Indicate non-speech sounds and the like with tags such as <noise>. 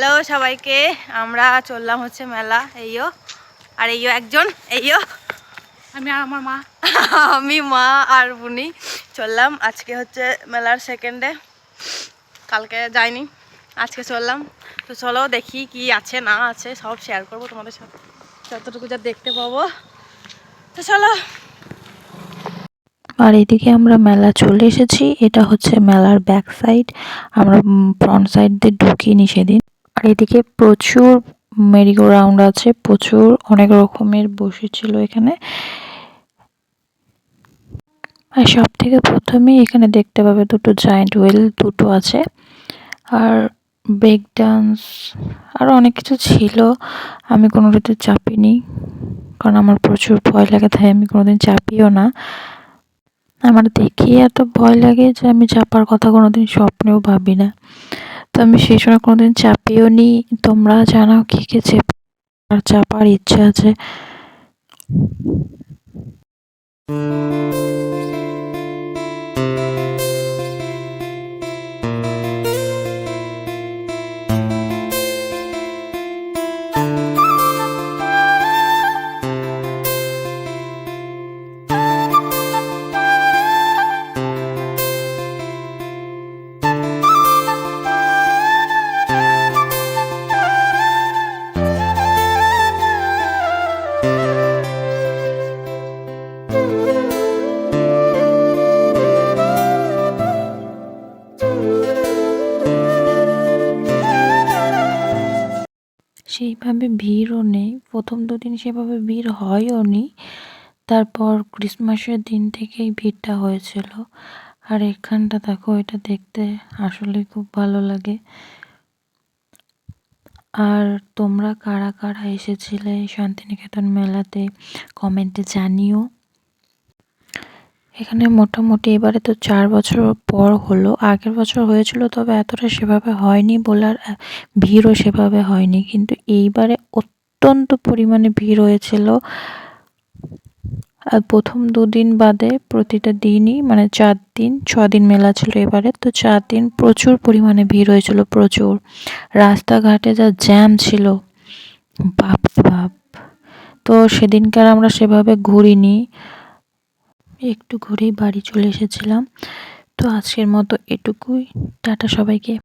সবাইকে আমরা চললাম হচ্ছে মেলা এইও। আর এইও একজন এইও। আমি আর আমার মা। <laughs> আমি মা আর বুনি চললাম। আজকে হচ্ছে মেলার সেকেন্ডে কালকে যাইনি আজকে চললাম। তো চলো দেখি কি আছে না আছে সব শেয়ার করব তোমাদের সাথে। যতটুকু যা দেখতে পাবো। তো চলো। আর এদিকে আমরা মেলা চলে এসেছি। এটা হচ্ছে মেলার ব্যাক সাইড আমরা ফ্রন্ট সাইড দিয়ে ঢুকিনি সেদিন। আর এদিকে প্রচুর মেরিগো রাউন্ড আছে, প্রচুর অনেক রকমের বসেছিল এখানে। আর সব থেকে প্রথমেই এখানে দেখতে পাবে দুটো জায়েন্ট হুইল দুটো আছে। আর ব্রেক ডান্স আরও অনেক কিছু ছিল। আমি কোনোটাতে চাপিনি, কারণ আমার প্রচুর ভয় লাগে, তাই আমি কোনোদিন চাপিও না। আমার দেখেই এত ভয় লাগে যে আমি চাপার কথা কোনোদিন স্বপ্নেও ভাবি না। তো আমি সেই সময় কোনোদিন চাপিও নি। তোমরা জানাও কী কী চেপ আর চাপার ইচ্ছা আছে। সেইভাবে ভিড়ও নেই। প্রথম দুদিন সেভাবে ভিড় হয়ও নি। তারপর ক্রিসমাসের দিন থেকেই ভিড়টা হয়েছিল। আর এখানটা দেখো, এটা দেখতে আসলে খুব ভালো লাগে। আর তোমরা কারা কারা এসেছিলে শান্তিনিকেতন মেলাতে কমেন্টে জানিও। এখানে মোটামুটি এবারে তো চার বছর পর হলো। আগের বছর হয়েছিল, তবে এতটা সেভাবে হয়নি বলার ভিড়ও সেভাবে হয়নি। কিন্তু এইবারে অত্যন্ত পরিমাণে ভিড় হয়েছিল। আর প্রথম দুদিন বাদে প্রতিটা দিনই মানে চার দিন ছ দিন মেলা ছিল এবারে। তো চার দিন প্রচুর পরিমাণে ভিড় হয়েছিল, প্রচুর। রাস্তাঘাটে যা জ্যাম ছিল বাপ বাপ। তো সেদিনকার আমরা সেভাবে ঘুরিনি। একটু ঘুরেই বাড়ি চলে এসেছিলাম। তো আজকের মতো এটুকুই। টাটা সবাইকে।